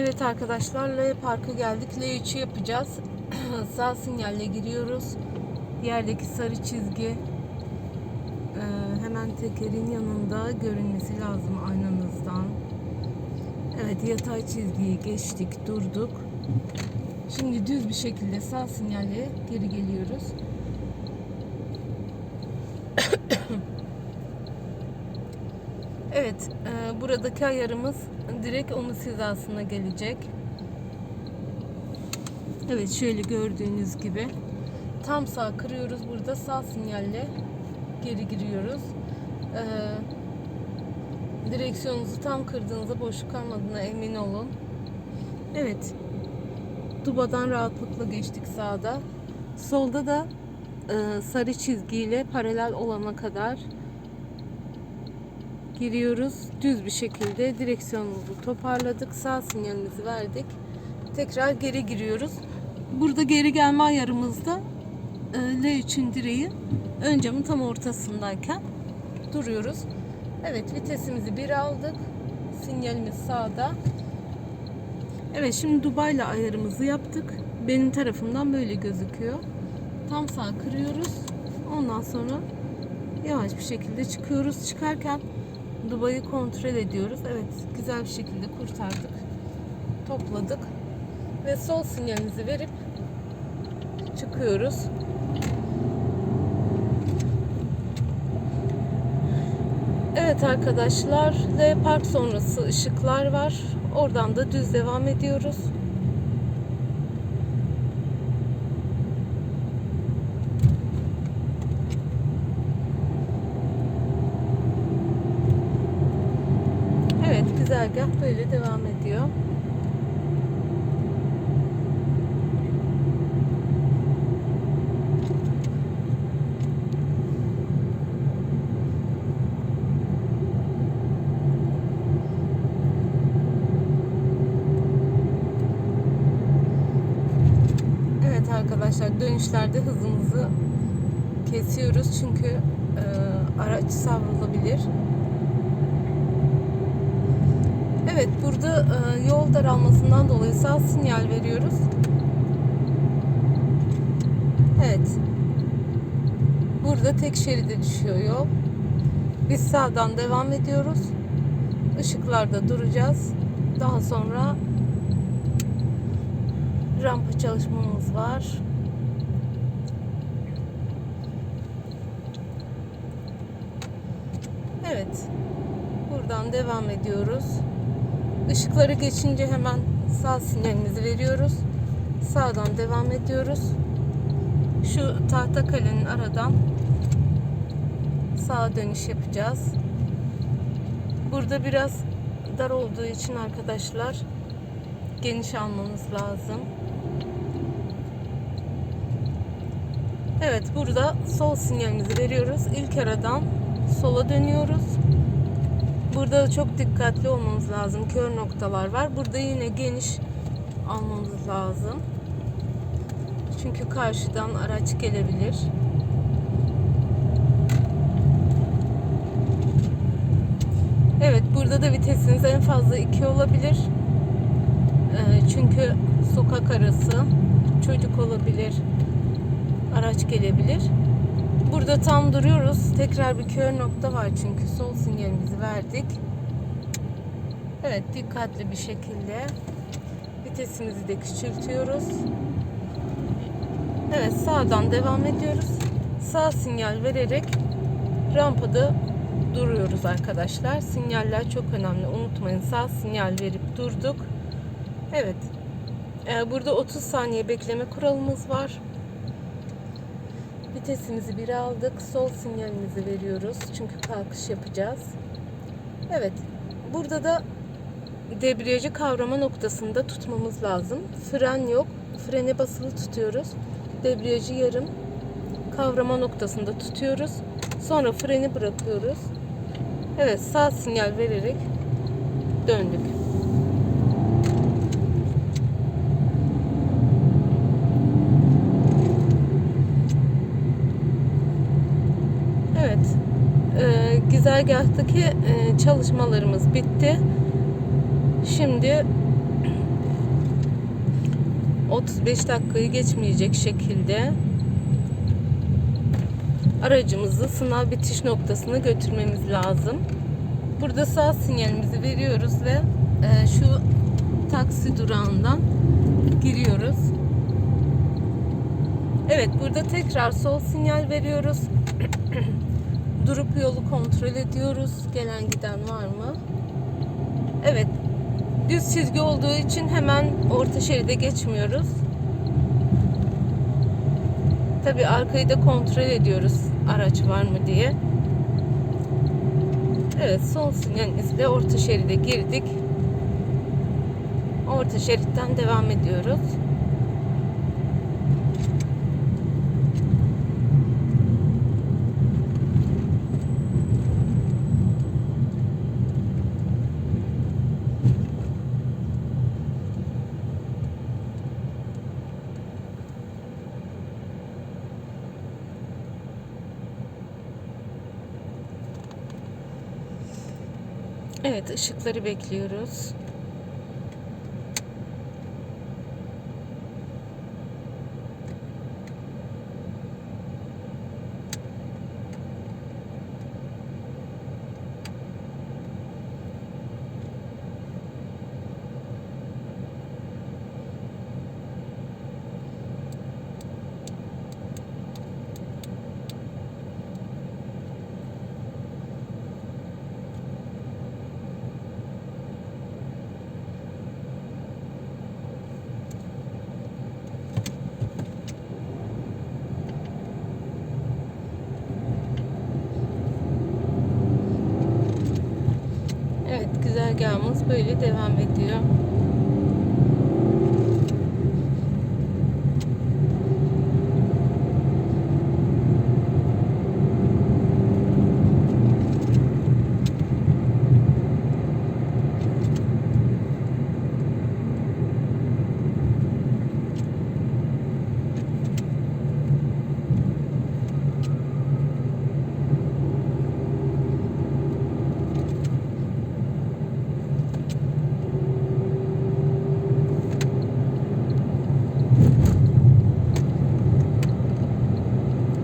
Evet arkadaşlar L Park'a geldik. L3'ü yapacağız. Sağ sinyalle giriyoruz. Yerdeki sarı çizgi e, hemen tekerin yanında görünmesi lazım aynanızdan. Evet yatay çizgiyi geçtik durduk. Şimdi düz bir şekilde sağ sinyalle geri geliyoruz. Evet, e, buradaki ayarımız direkt omuz hizasına gelecek. Evet, şöyle gördüğünüz gibi tam sağ kırıyoruz. Burada sağ sinyalle geri giriyoruz. E, direksiyonunuzu tam kırdığınızda boşluk kalmadığına emin olun. Evet, dubadan rahatlıkla geçtik sağda. Solda da e, sarı çizgiyle paralel olana kadar giriyoruz. Düz bir şekilde direksiyonumuzu toparladık. Sağ sinyalimizi verdik. Tekrar geri giriyoruz. Burada geri gelme ayarımızda e, L3'ün direği ön camın tam ortasındayken duruyoruz. Evet vitesimizi bir aldık. Sinyalimiz sağda. Evet şimdi Dubai'yle ayarımızı yaptık. Benim tarafımdan böyle gözüküyor. Tam sağ kırıyoruz. Ondan sonra yavaş bir şekilde çıkıyoruz. Çıkarken Dubai'yi kontrol ediyoruz. Evet güzel bir şekilde kurtardık. Topladık. Ve sol sinyalimizi verip çıkıyoruz. Evet arkadaşlar L Park sonrası ışıklar var. Oradan da düz devam ediyoruz. Evet güzergah böyle devam ediyor. Evet arkadaşlar dönüşlerde hızımızı kesiyoruz çünkü e, araç savrulabilir. Evet burada e, yol daralmasından dolayı sağ sinyal veriyoruz. Evet. Burada tek şeride düşüyor yol. Biz sağdan devam ediyoruz. Işıklarda duracağız. Daha sonra rampa çalışmamız var. Evet. Buradan devam ediyoruz. Işıkları geçince hemen sağ sinyalimizi veriyoruz. Sağdan devam ediyoruz. Şu tahta kalenin aradan sağa dönüş yapacağız. Burada biraz dar olduğu için arkadaşlar geniş almamız lazım. Evet burada sol sinyalimizi veriyoruz. İlk aradan sola dönüyoruz. Burada da çok dikkatli olmamız lazım. Kör noktalar var. Burada yine geniş almamız lazım. Çünkü karşıdan araç gelebilir. Evet burada da vitesiniz en fazla 2 olabilir. Ee, çünkü sokak arası çocuk olabilir. Araç gelebilir. Burada tam duruyoruz. Tekrar bir kör nokta var çünkü sol sinyalimizi verdik. Evet dikkatli bir şekilde vitesimizi de küçültüyoruz. Evet sağdan devam ediyoruz. Sağ sinyal vererek rampada duruyoruz arkadaşlar. Sinyaller çok önemli. Unutmayın sağ sinyal verip durduk. Evet. Ee, burada 30 saniye bekleme kuralımız var. Vitesimizi bir aldık. Sol sinyalimizi veriyoruz. Çünkü kalkış yapacağız. Evet. Burada da debriyajı kavrama noktasında tutmamız lazım. Fren yok. Frene basılı tutuyoruz. Debriyajı yarım kavrama noktasında tutuyoruz. Sonra freni bırakıyoruz. Evet sağ sinyal vererek döndük. Evet. Güzergahtaki e, çalışmalarımız bitti. Şimdi 35 dakikayı geçmeyecek şekilde aracımızı sınav bitiş noktasına götürmemiz lazım. Burada sağ sinyalimizi veriyoruz ve e, şu taksi durağından giriyoruz. Evet burada tekrar sol sinyal veriyoruz. Durup yolu kontrol ediyoruz. Gelen giden var mı? Evet. Düz çizgi olduğu için hemen orta şeride geçmiyoruz. Tabi arkayı da kontrol ediyoruz araç var mı diye. Evet sol sinyalimizle orta şeride girdik. Orta şeritten devam ediyoruz. Evet ışıkları bekliyoruz. Evet güzergahımız böyle devam ediyor.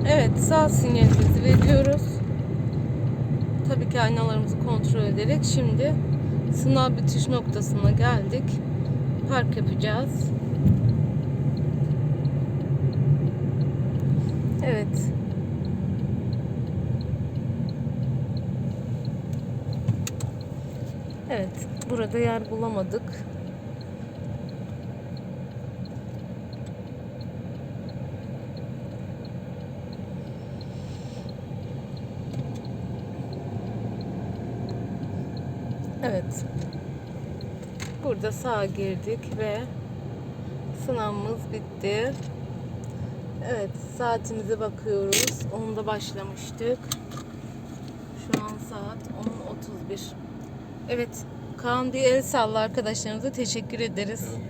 Evet sağ sinyalimizi veriyoruz. Tabii ki aynalarımızı kontrol ederek şimdi sınav bitiş noktasına geldik. Park yapacağız. Evet. Evet, burada yer bulamadık. Evet. Burada sağa girdik ve sınavımız bitti. Evet, saatimize bakıyoruz. 10'da başlamıştık. Şu an saat 10.31. Evet, Kaan diye el salla arkadaşlarımıza teşekkür ederiz. Yani